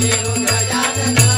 देऊन गजानन